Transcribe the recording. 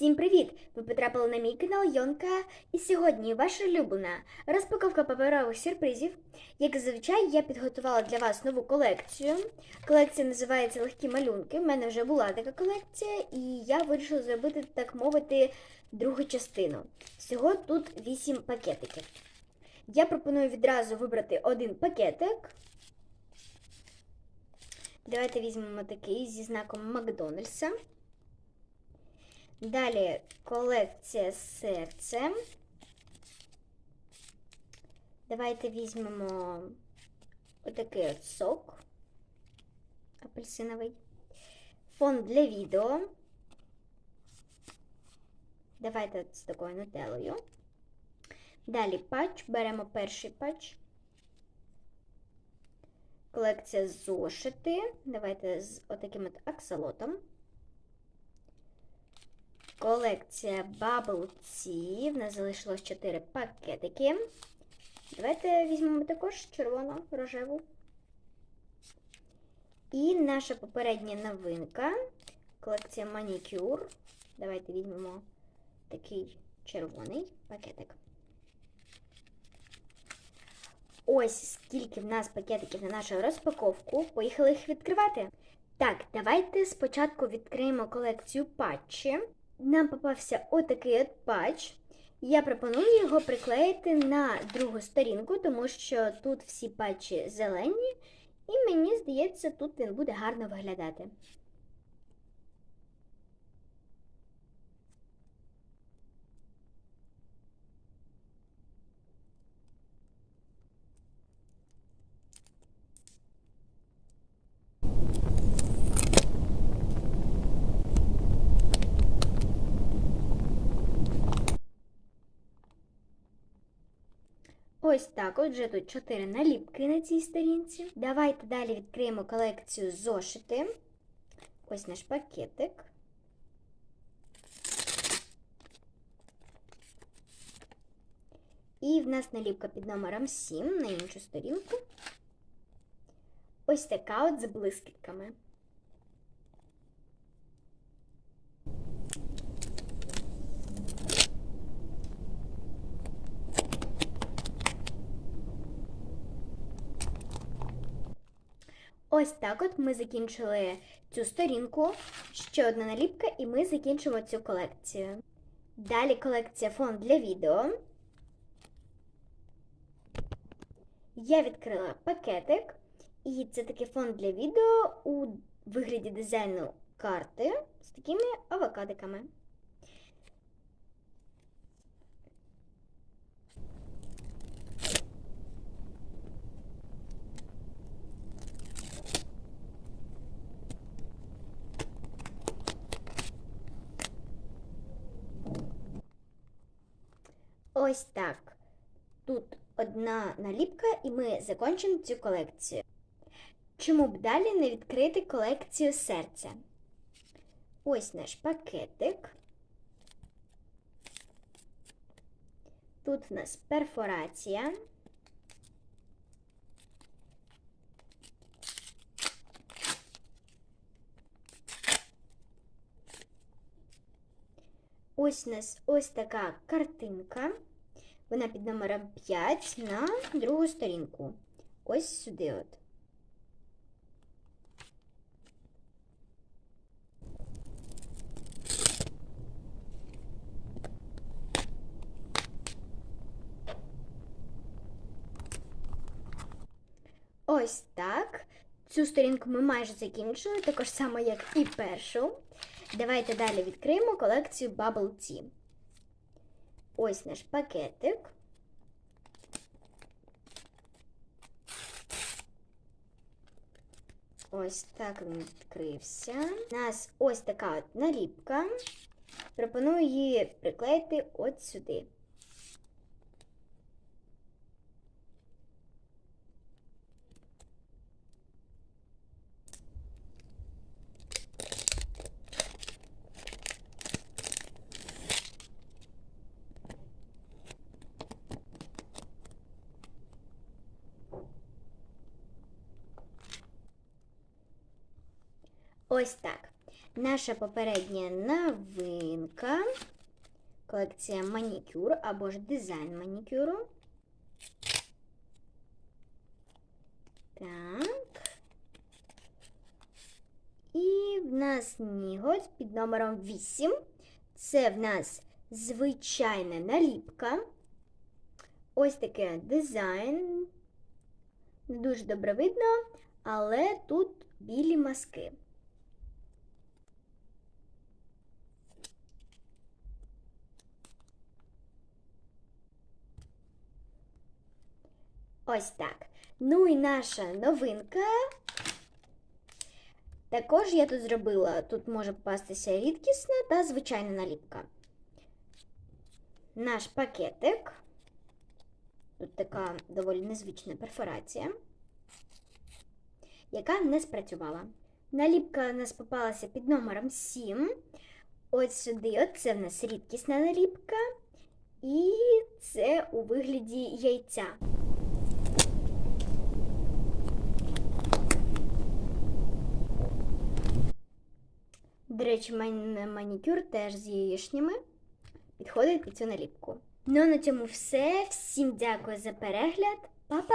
Всім привіт! Ви потрапили на мій канал Йонка, і сьогодні ваша улюблена розпаковка паперових сюрпризів. Як зазвичай, я підготувала для вас нову колекцію. Колекція називається Легкі малюнки. У мене вже була така колекція, і я вирішила зробити, так мовити, другу частину. Всього тут 8 пакетиків. Я пропоную відразу вибрати один пакетик. Давайте візьмемо такий зі знаком Макдональдса. Далі колекція з серцем. Давайте візьмемо отакий от сок апельсиновий. Фон для відео. Давайте з такою нутелою. Далі патч. Беремо перший патч. Колекція зошити. Давайте з отаким от аксолотом. Колекція Bubble Tea. В нас залишилось 4 пакетики. Давайте візьмемо також червону рожеву. І наша попередня новинка. Колекція Manicure. Давайте візьмемо такий червоний пакетик. Ось скільки в нас пакетиків на нашу розпаковку. Поїхали їх відкривати. Так, давайте спочатку відкриємо колекцію патчі. Нам попався отакий от патч. Я пропоную його приклеїти на другу сторінку, тому що тут всі патчі зелені, і мені здається, тут він буде гарно виглядати. Ось так, отже, тут 4 наліпки на цій сторінці. Давайте далі відкриємо колекцію зошити. Ось наш пакетик. І в нас наліпка під номером 7 на іншу сторінку. Ось така от з блискітками. Ось так от ми закінчили цю сторінку. Ще одна наліпка, і ми закінчимо цю колекцію. Далі колекція фон для відео. Я відкрила пакетик, і це такий фон для відео у вигляді дизайну карти з такими авокадиками. Ось так. Тут одна наліпка, і ми закінчимо цю колекцію. Чому б далі не відкрити колекцію серця? Ось наш пакетик. Тут в нас перфорація. Ось у нас ось така картинка. Вона під номером 5 на другу сторінку. Ось сюди от. Ось так. Цю сторінку ми майже закінчили, також само, як і першу. Давайте далі відкриємо колекцію Bubble Tea. Ось наш пакетик. Ось так він відкрився. У нас ось така от наліпка. Пропоную її приклеїти от сюди. Ось так. наша попередня новинка. Колекція манікюр або ж дизайн манікюру. Так. І в нас ніготь під номером 8. Це в нас звичайна наліпка. Ось таке дизайн. Дуже добре видно, але тут білі маски. Ось так. Ну і наша новинка. Також я тут зробила, тут може попастися рідкісна та звичайна наліпка. Наш пакетик. Тут така доволі незвична перфорація, яка не спрацювала. Наліпка у нас попалася під номером 7. Ось сюди, це в нас рідкісна наліпка. І це у вигляді яйця. До речі, ман- манікюр теж з яєчнями підходить під цю наліпку. Ну а на цьому все. Всім дякую за перегляд. Па-па!